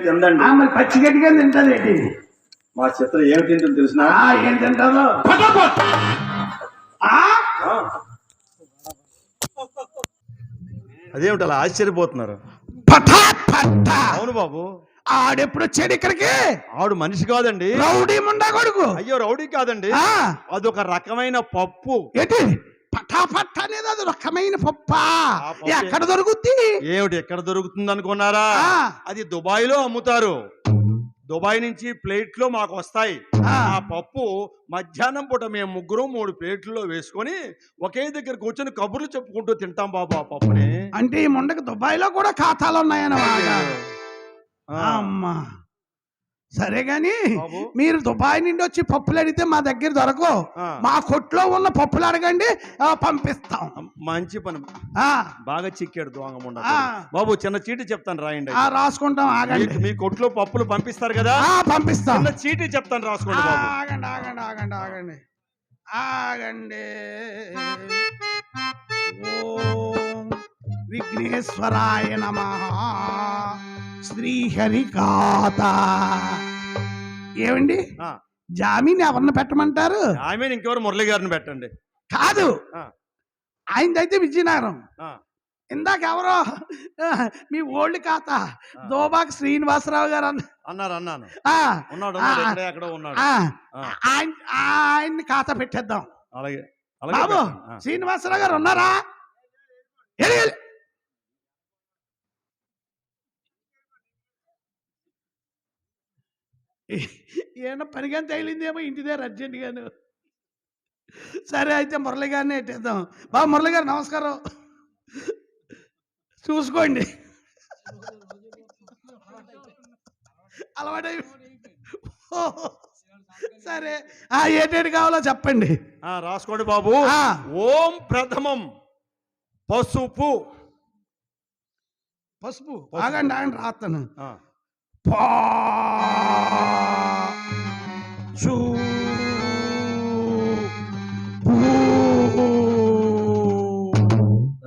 తిందండి ఆ, మరి పచ్చి గడ్డిగా తింటది ఏంటి? మా చిత్రం ఏమి తింటుంది తెలిసిన? ఏం తింటుందో ఆ? అదేమిటి అలా ఆశ్చర్యపోతున్నారు? పటా పట్టా అవును బాబు. ఆడెప్పుడు వచ్చాడు ఇక్కడికి? ఆవిడ మనిషి కాదండి. రౌడీ ముండా కొడుకు? అయ్యో రౌడీ కాదండి. ఆ, అదొక రకమైన పప్పు. ఏంటి? పటా పట్టా అనేది అది రకమైన పప్ప. ఎక్కడ దొరుకుద్ది? ఏమిటి ఎక్కడ దొరుకుతుంది అనుకున్నారా. అది దుబాయ్లో అమ్ముతారు. దుబాయ్ నుంచి ప్లేట్లో మాకు వస్తాయి. ఆ. పప్పు మధ్యాహ్నం పూట మేము ముగ్గురు మూడు ప్లేట్లలో వేసుకొని ఒకే దగ్గర కూర్చొని కబుర్లు చెప్పుకుంటూ తింటాం బాబు ఆ పప్పుని. అంటే ఈ ముండకి దుబాయ్లో కూడా ఖాతాలు ఉన్నాయన్నమాట అమ్మా. సరే గాని. మీరు దుబాయ్ నుండి వచ్చి పప్పులు అడిగితే మా దగ్గర దొరకవు. మా కొట్లో ఉన్న పప్పులు అడగండి పంపిస్తాం. మంచి పని. బాగా చిక్కాడు ఆ. బాబు చిన్న చీటి చెప్తాను రాయండి ఆ, రాసుకుంటాం ఆగండి. మీ కొట్లో పప్పులు పంపిస్తారు కదా? పంపిస్తాం. చిన్న చీటి చెప్తాను రాసుకోండి ఆగండి ఆగండి ఆగండి ఆగండి. ఆగండి. ఓం విఘ్నేశ్వరాయ నమ. శ్రీహరికాత. ఏమండి? ఆ, జామీన్ ఎవరిని పెట్టమంటారు? ఆమె ఇంకెవరు మురళి గారిని పెట్టండి. కాదు. ఆయనదైతే విజయనగరం. ఇందాక ఎవరో మీ ఓల్డ్ ఖాత దోబాక్ శ్రీనివాసరావు గారు అన్న అన్నారు అన్నాను. ఆయన ఆయన్ని ఖాతా పెట్టేద్దాం. అలాగే బాబు. శ్రీనివాసరావు గారు ఉన్నారా? ఏమన్నా పనిగాని తగిలిందేమో ఇంటి దగ్గర అర్జెంట్ గాను సరే అయితే మురళి గారిని ఎట్టేద్దాం. బాబు మురళి గారు నమస్కారం. చూసుకోండి. అలవాటై. సరే. ఆ ఏటేటి కావాలో చెప్పండి. రాసుకోండి బాబు. ఓం ప్రథమం. పసుపు. పసుపు. ఆగండి ఆగండి రాస్తాను పా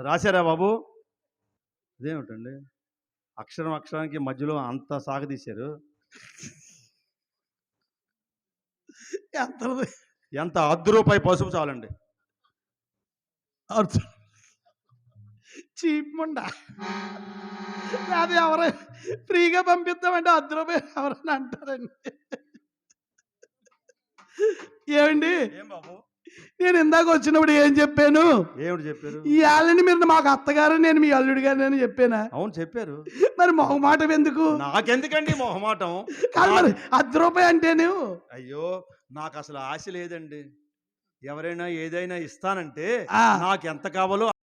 రాశారా బాబు? ఇదేమిటండి? అక్షరం అక్షరానికి మధ్యలో అంత సాగదీశారు ఎంత? ఎంత అర్ధ రూపాయి పసుపు చాలండి. అర్థం చీప్ ముండా అది ఎవరు? ఫ్రీగా పంపిద్దామంటే అర్ధ రూపాయలు ఎవరైనా అంటారండి. ఏమండి? ఏం బాబు? నేను ఇందాక వచ్చినప్పుడు ఏం చెప్పాను? ఏమిటి చెప్పారు? ఈ ఆళ్ళని మీరు మాకు అత్తగారు నేను మీ అల్లుడు గారు అని చెప్పానా? అవును చెప్పారు. మరి మొహమాటం ఎందుకు? నాకెందుకండి మొహమాటం? కాదు మరి అర్ధ రూపాయి అంటేను. అయ్యో నాకు అసలు ఆశ లేదండి. ఎవరైనా ఏదైనా ఇస్తానంటే. నాకు ఎంత కావాలో